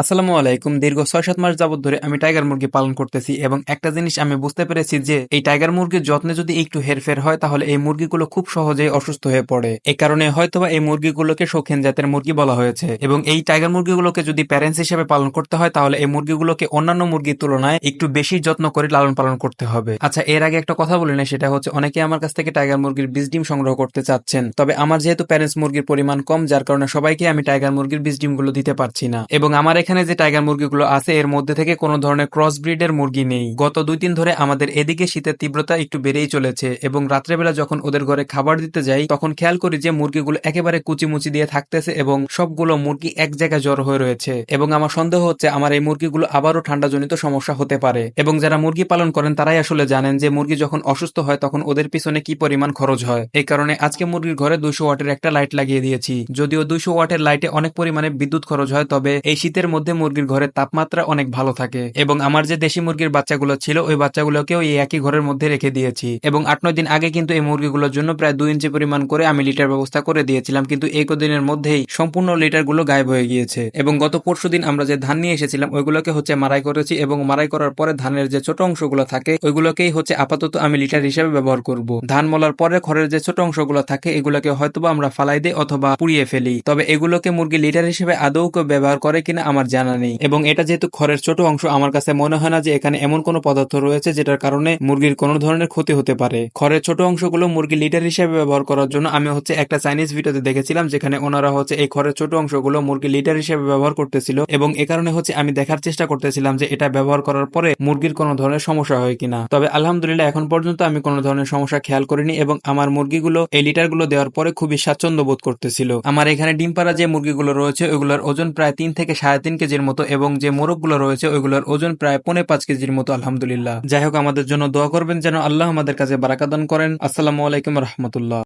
আসসালামু আলাইকুম। দীর্ঘ ছয় সাত মাস যাবত ধরে আমি টাইগার মুরগি পালন করতেছি এবং একটা জিনিস আমি বুঝতে পেরেছি যে এই টাইগার মুরগির যত্নে যদি একটু হেরফের হয় তাহলে এই মুরগিগুলো খুব সহজেই অসুস্থ হয়ে পড়ে। এই কারণে হয়তোবা এই মুরগিগুলোকে শৌখিন জাতের মুরগি বলা হয়েছে এবং এই টাইগার মুরগিগুলোকে যদি প্যারেন্টস হিসেবে পালন করতে হয় তাহলে এই মুরগিগুলোকে অন্যান্য মুরগির তুলনায় একটু বেশি যত্ন করে লালন পালন করতে হবে। আচ্ছা এর আগে একটা কথা বলি না সেটা হচ্ছে অনেকে আমার কাছ থেকে টাইগার মুরগির বীজ ডিম সংগ্রহ করতে চাচ্ছেন। তবে আমার যেহেতু প্যারেন্টস মুরগির পরিমাণ কম, যার কারণে সবাইকে আমি টাইগার মুরগির বীজ ডিমগুলো দিতে পারছি না। এবং আমার এখানে যে টাইগার মুরগিগুলো আছে, এর মধ্যে থেকে কোনো ধরনের ক্রস ব্রিডের মুরগি নেই। গত দুই দিন ধরে আমাদের এদিকে শীতের তীব্রতা একটু বেড়েই চলেছে এবং রাত্রেবেলা যখন ওদের ঘরে খাবার দিতে যাই, তখন খেয়াল করি যে মুরগিগুলো একেবারে কুচিমুচি দিয়ে থাকতেছে এবং সবগুলো মুরগি এক জায়গায় জড়ো হয়ে রয়েছে এবং আমার সন্দেহ হচ্ছে আমার এই মুরগিগুলো আবারও ঠান্ডাজনিত সমস্যা হতে পারে। এবং যারা মুরগি পালন করেন, তারাই আসলে জানেন যে মুরগি যখন অসুস্থ হয়, তখন ওদের পিছনে কি পরিমাণ খরচ হয়। এই কারণে আজকে মুরগির ঘরে দুইশো ওয়াটের একটা লাইট লাগিয়ে দিয়েছি। যদিও দুইশো ওয়াটের লাইটে অনেক পরিমাণে বিদ্যুৎ খরচ হয়, তবে এই শীতের মধ্যে মুরগির ঘরের তাপমাত্রা অনেক ভালো থাকে এবং আমার যে দেশি মুরগির বাচ্চাগুলো ছিল, ওই বাচ্চাগুলোকেও এই একই ঘরের মধ্যে রেখে দিয়েছি। এবং আট নয় দিন আগে কিন্তু এই মুরগিগুলোর জন্য প্রায় দুই ইঞ্চি পরিমাণ করে আমি লিটার ব্যবস্থা করে দিয়েছিলাম, কিন্তু এই কদিনের মধ্যেই সম্পূর্ণ লিটারগুলো গায়েব হয়ে গিয়েছে। এবং গত পরশু দিন আমরা যে ধান নিয়ে এসেছিলাম, ওইগুলোকে হচ্ছে মারাই করেছি এবং মারাই করার পরে ধানের যে ছোট অংশগুলো থাকে, ওইগুলোকেই হচ্ছে আপাতত আমি লিটার হিসেবে ব্যবহার করব। ধান মলার পরে খড়ের যে ছোট অংশগুলো থাকে, এগুলোকে হয়তোবা আমরা ফালাই দিই অথবা পুড়িয়ে ফেলি। তবে এগুলোকে মুরগি লিটার হিসেবে আদৌ ব্যবহার করে কিনা, আমার জানা নেই। এবং এটা যেহেতু খড়ের ছোট অংশ, আমার কাছে মনে হয় না যে এখানে এমন কোনো পদার্থ রয়েছে যেটার কারণে মুরগির কোনো ধরনের ক্ষতি হতে পারে। খড়ের ছোট অংশগুলো মুরগি লিটার হিসেবে ব্যবহার করার জন্য আমি হচ্ছে একটা চাইনিজ ভিডিওতে দেখেছিলাম, যেখানে ওনারা হচ্ছে এই খড়ের ছোট অংশগুলো মুরগি লিটার হিসেবে ব্যবহার করতেছিল এবং এ কারণে হচ্ছে আমি দেখার চেষ্টা করতেছিলাম যে এটা ব্যবহার করার পরে মুরগির কোনো ধরনের সমস্যা হয় কিনা। তবে আলহামদুলিল্লাহ এখন পর্যন্ত আমি কোনো ধরনের সমস্যা খেয়াল করিনি এবং আমার মুরগিগুলো এই লিটারগুলো দেওয়ার পরে খুবই স্বাচ্ছন্দ্য বোধ করতেছিল। আমার এখানে ডিম পাড়া যে মুরগিগুলো রয়েছে ওইগুলোর ওজন প্রায় তিন থেকে সাড়ে তিন কেজির মতো এবং যে মোরগগুলো রয়েছে, ওইগুলোর ওজন প্রায় পনে পাঁচ কেজির মতো, আলহামদুলিল্লাহ। যাই হোক, আমাদের জন্য দোয়া করবেন যেন আল্লাহ আমাদের কাছে বারাকাদান করেন। আসসালামু আলাইকুম রহমতুল্লাহ।